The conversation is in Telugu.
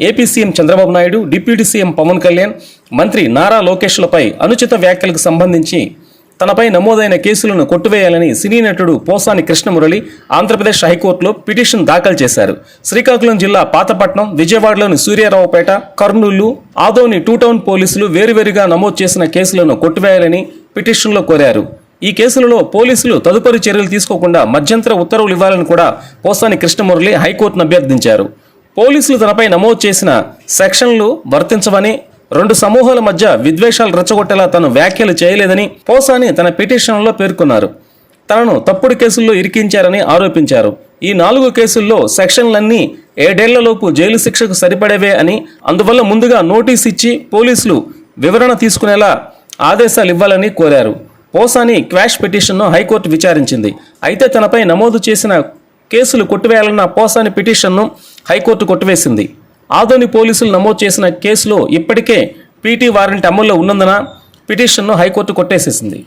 AP CM Chandrababu Naidu deputy CM Pawan Kalyan మంత్రి నారా లోకేష్లపై అనుచిత వ్యాఖ్యలకు సంబంధించి తనపై నమోదైన కేసులను కొట్టువేయాలని సినీ నటుడు పోసాని కృష్ణమురళి ఆంధ్రప్రదేశ్ హైకోర్టులో పిటిషన్ దాఖలు చేశారు. శ్రీకాకుళం జిల్లా పాతపట్నం విజయవాడలోని సూర్యారావుపేట కర్నూలు ఆదోని టూ టౌన్ పోలీసులు వేరువేరుగా నమోదు చేసిన కేసులను కొట్టివేయాలని పిటిషన్లో కోరారు. ఈ కేసులలో పోలీసులు తదుపరి చర్యలు తీసుకోకుండా మధ్యంతర ఉత్తర్వులు ఇవ్వాలని కూడా పోసాని కృష్ణమురళి హైకోర్టును అభ్యర్థించారు. పోలీసులు తనపై నమోదు చేసిన సెక్షన్లు వర్తించవని రెండు సమూహాల మధ్య విద్వేషాలు రెచ్చగొట్టేలా తను వ్యాఖ్యలు చేయలేదని పోసాని తన పిటిషన్లో పేర్కొన్నారు. తనను తప్పుడు కేసుల్లో ఇరికించారని ఆరోపించారు. ఈ నాలుగు కేసుల్లో సెక్షన్లన్నీ ఏడేళ్ళలోపు జైలు శిక్షకు సరిపడేవే అని అందువల్ల ముందుగా నోటీస్ ఇచ్చి పోలీసులు వివరణ తీసుకునేలా ఆదేశాలు ఇవ్వాలని కోరారు. పోసాని క్వాష్ పిటిషన్ను హైకోర్టు విచారించింది. అయితే తనపై నమోదు చేసిన కేసులు కొట్టివేయాలన్న పోసాని పిటిషన్ను హైకోర్టు కొట్టివేసింది. ఆదోని పోలీసులు నమోదు చేసిన కేసులో ఇప్పటికే పీటీ వారెంట్ అమల్లో ఉన్నందున పిటిషన్ను హైకోర్టు కొట్టేసేసింది.